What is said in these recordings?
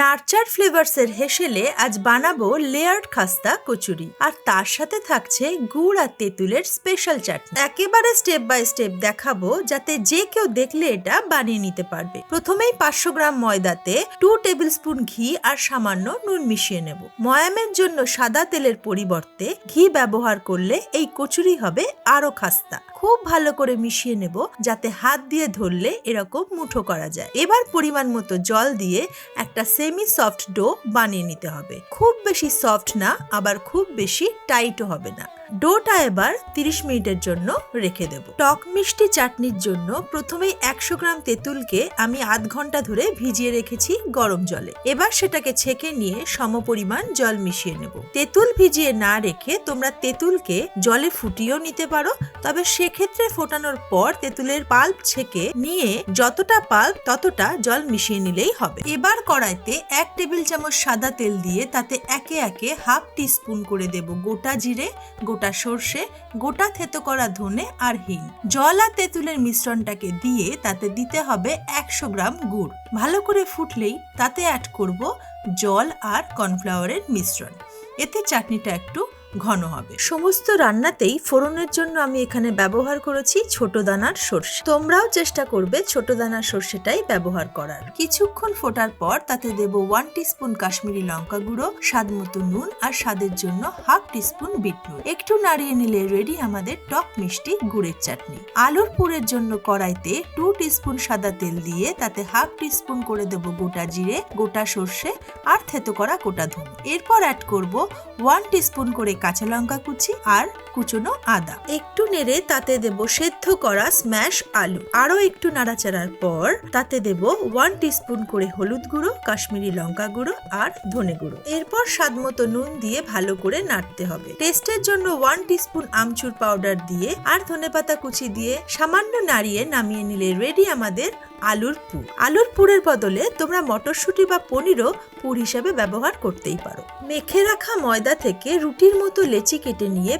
নারচার ফ্লেভার্সের হেসেলে আজ বানাবো লেয়ার্ড খাস্তা কচুরি। আর তার সাথে থাকছে গুড় আর তেঁতুলের স্পেশাল চাটনি। একেবারে স্টেপ বাই স্টেপ দেখাবো যাতে যে কেউ দেখলে এটা বানিয়ে নিতে পারবে। প্রথমেই পাঁচশো গ্রাম ময়দাতে টু টেবিল স্পুন ঘি আর সামান্য নুন মিশিয়ে নেব। ময়ামের জন্য সাদা তেলের পরিবর্তে ঘি ব্যবহার করলে এই কচুরি হবে আরও খাস্তা। খুব ভালো করে মিশিয়ে নেব যাতে হাত দিয়ে ধরলে এরকম মুঠো করা যায়। এবার পরিমাণ মতো জল দিয়ে একটা সেমি সফট ডো বানিয়ে নিতে হবে। খুব বেশি সফট না, আবার খুব বেশি টাইটও হবে না। ডোটা এবার 30 মিনিটের জন্য রেখে দেব। টক মিষ্টি চাটনির জন্য প্রথমেই একশো গ্রাম তেঁতুলকে আমি আধ ঘণ্টা ধরে ভিজিয়ে রেখেছি গরম জলে। এবার সেটাকে ছেঁকে নিয়ে সমপরিমাণ জল মিশিয়ে নেব। তেঁতুল ভিজিয়ে না রেখে তোমরা তেঁতুলকে জলে ফুটিয়েও নিতে পারো, তবে সেক্ষেত্রে ফোটানোর পর তেঁতুলের পাল্প ছেঁকে নিয়ে যতটা পাল্প ততটা জল মিশিয়ে নিলেই হবে। এবার কড়াইতে এক টেবিল চামচ সাদা তেল দিয়ে তাতে একে একে হাফ টি স্পুন করে দেব গোটা জিরে, গোটা সর্ষে, গোটা থেতো করা ধনে আর হিং। জল আর তেঁতুলের মিশ্রণটাকে দিয়ে তাতে দিতে হবে একশো গ্রাম গুড়। ভালো করে ফুটলেই তাতে অ্যাড করব জল আর কর্নফ্লাওয়ারের মিশ্রণ। এতে চাটনিটা একটু ঘন হবে। সমস্ত রান্নাতেই ফোড়নের জন্য আমি এখানে ব্যবহার করেছি ছোট দানার সর্ষে। তোমরাও চেষ্টা করবে ছোট দানার সর্ষেটাই ব্যবহার করার। কিছুক্ষণ ফোটার পর তাতে দেব ওয়ান টিস্পুন কাশ্মীরি লঙ্কা গুঁড়ো, স্বাদ মতো নুন আর স্বাদের জন্য হাফ টিস্পুন বিট নুন একটু নাড়িয়ে নিলে রেডি আমাদের টক মিষ্টি গুড়ের চাটনি। আলুর পুরের জন্য কড়াইতে টু টিস্পুন সাদা তেল দিয়ে তাতে হাফ টিস্পুন করে দেব গোটা জিরে, গোটা সর্ষে আর থেতো করা গোটা ধনে। এরপর অ্যাড করব ওয়ান টিস্পুন করে কাঁচা লঙ্কা কুচি আর কুচনো আদা। একটু নেড়ে তাতে দেব সেদ্ধ করা স্ম্যাশ আলু। আরও একটু নাড়াচাড়ার পর তাতে দেব ওয়ান টিস্পুন করে হলুদ গুঁড়ো, কাশ্মীরি লঙ্কা গুঁড়ো আর ধনে গুঁড়ো। এরপর স্বাদ মতো নুন দিয়ে ভালো করে নাড়তে হবে। টেস্টের জন্য ওয়ান টিস্পুন আমচুর পাউডার দিয়ে আর ধনেপাতা কুচি দিয়ে সামান্য নাড়িয়ে নামিয়ে নিলে রেডি আমাদের আলুর পুর। আলুর পুরের বদলে তোমরা মটরশুঁটি বা পনিরও পুর হিসাবে ব্যবহার করতেই পারো। মেখে রাখা ময়দা থেকে রুটির মতো লেচি কেটে নিয়ে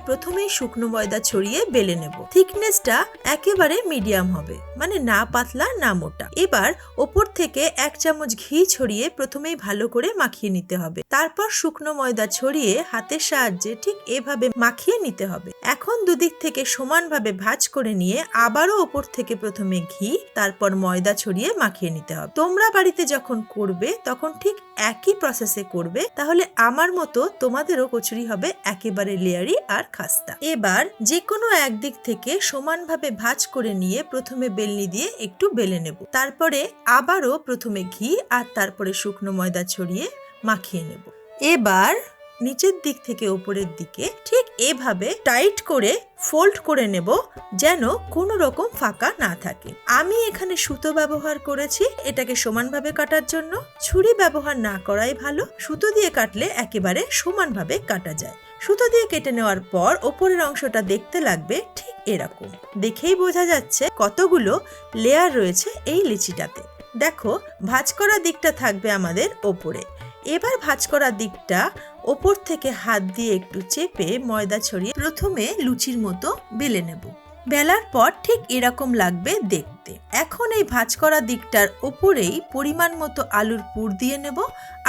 প্রথমেই শুকনো ময়দা ছড়িয়ে বেলে নেব। থিকনেসটা একেবারে মিডিয়াম হবে মানে না পাতলা, না মোটা। এবার ওপর থেকে এক চামচ ঘি ছড়িয়ে প্রথমেই ভালো করে মাখিয়ে নিতে হবে। তারপর শুকনো ময়দা ছড়িয়ে হাতের সাহায্যে ঠিক এভাবে মাখিয়ে নিতে হবে। এখন দুদিক থেকে সমানভাবে ভাজ করে নিয়ে আবারও ওপর থেকে প্রথমে ঘি, তারপর ময়দা ছড়িয়ে মাখিয়ে নিতে হবে। তোমরা বাড়িতে যখন করবে, তখন ঠিক একই প্রসেসে করবে, তাহলে আমার মতো তোমাদেরও কচুরি হবে একেবারে লেয়ারি আর খাস্তা। এবার যে কোনো একদিক থেকে সমানভাবে ভাজ করে নিয়ে প্রথমে বেলনি দিয়ে একটু বেলে নেব। তারপরে আবারও প্রথমে ঘি আর তারপরে শুকনো ময়দা ছড়িয়ে মাখিয়ে নেব। এবার নিচের দিক থেকে উপরের দিকে ঠিক এভাবে টাইট করে ফোল্ড করে নেব যেন কোনো রকম ফাঁকা না থাকে। আমি এখানে সুতো ব্যবহার করেছি, এটাকে সমানভাবে কাটার জন্য। ছুরি ব্যবহার না করাই ভালো, সুতো দিয়ে কাটলে একেবারে সমানভাবে কাটা যায়। সুতো দিয়ে কেটে নেওয়ার পর ওপরের অংশটা দেখতে লাগবে ঠিক এরকম। দেখেই বোঝা যাচ্ছে কতগুলো লেয়ার রয়েছে এই লিচিটাতে। দেখো, ভাঁজ করা দিকটা থাকবে আমাদের ওপরে। এবার ভাঁজ করা দিকটা ওপর থেকে হাত দিয়ে একটু চেপে ময়দা ছড়িয়ে প্রথমে লুচির মতো বেলে নেব। বেলার পর ঠিক এরকম লাগবে দেখতে। এখন এই ভাঁজ করা দিকটার ওপরেই পরিমাণ মতো আলুর পুর দিয়ে নেব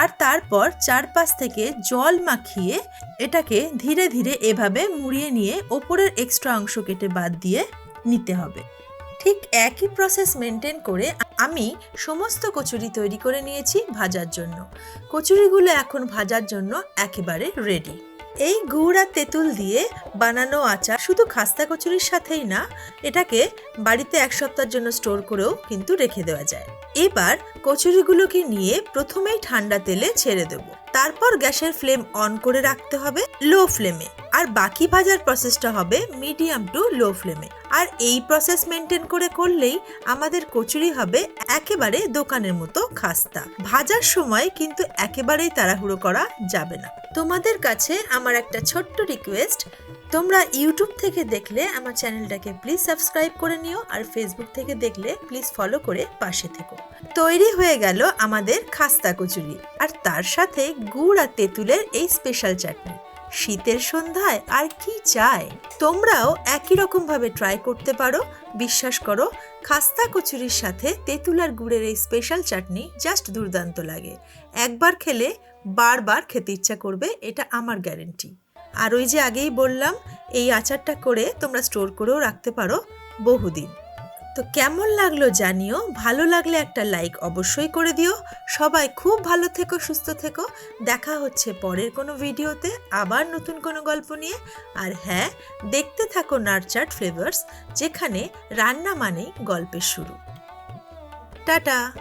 আর তারপর চারপাশ থেকে জল মাখিয়ে এটাকে ধীরে ধীরে এভাবে মুড়িয়ে নিয়ে ওপরের এক্সট্রা অংশ কেটে বাদ দিয়ে নিতে হবে। ঠিক একই প্রসেস মেনটেন করে আমি সমস্ত কচুরি তৈরি করে নিয়েছি ভাজার জন্য। কচুরিগুলো এখন ভাজার জন্য একেবারে রেডি এই গুড় আর তেঁতুল দিয়ে বানানো আচার শুধু খাস্তা কচুরির সাথেই না, এটাকে বাড়িতে এক সপ্তাহের জন্য স্টোর করেও কিন্তু রেখে দেওয়া যায়। এবার কচুরিগুলোকে নিয়ে প্রথমেই ঠান্ডা তেলে ছেড়ে দেব। তারপর গ্যাসের ফ্লেম অন করে রাখতে হবে লো ফ্লেমে। আর বাকি ভাজার প্রসেসটা হবে মিডিয়াম টু লো ফ্লেমে। আর এই প্রসেস মেনটেন করে করলেই আমাদের কচুরি হবে একেবারে দোকানের মতো খাস্তা। ভাজার সময় কিন্তু একেবারেই তাড়াহুড়ো করা যাবে না। তোমাদের কাছে আমার একটা ছোট্ট রিকোয়েস্ট তোমরা ইউটিউব থেকে দেখলে আমার চ্যানেলটাকে প্লিজ সাবস্ক্রাইব করে নিও আর ফেসবুক থেকে দেখলে প্লিজ ফলো করে পাশে থেকো। তৈরি হয়ে গেল আমাদের খাস্তা কচুরি আর তার সাথে গুড় আর তেঁতুলের এই স্পেশাল চাটনি। শীতের সন্ধ্যায় আর কি চাই? তোমরাও একই রকম ভাবে ট্রাই করতে পারো। বিশ্বাস করো, খাস্তা কচুরির সাথে তেঁতুল আর গুড়ের এই স্পেশাল চাটনি জাস্ট দুর্দান্ত লাগে। একবার খেলে বারবার খেতে ইচ্ছা করবে, এটা আমার গ্যারেন্টি আর ওই যে আগেই বললাম, এই আচারটা করে তোমরা স্টোর করেও রাখতে পারো বহুদিন। তো কেমন লাগল জানিও, ভালো লাগলে একটা লাইক অবশ্যই করে দিও। সবাই খুব ভালো থেকো, সুস্থ থেকো। দেখা হচ্ছে পরের কোনো ভিডিওতে, আবার নতুন কোনো গল্প নিয়ে। আর হ্যাঁ দেখতে থাকো নার্চার্ড ফ্লেভার্স, যেখানে রান্না মানেই গল্পের শুরু। টাটা!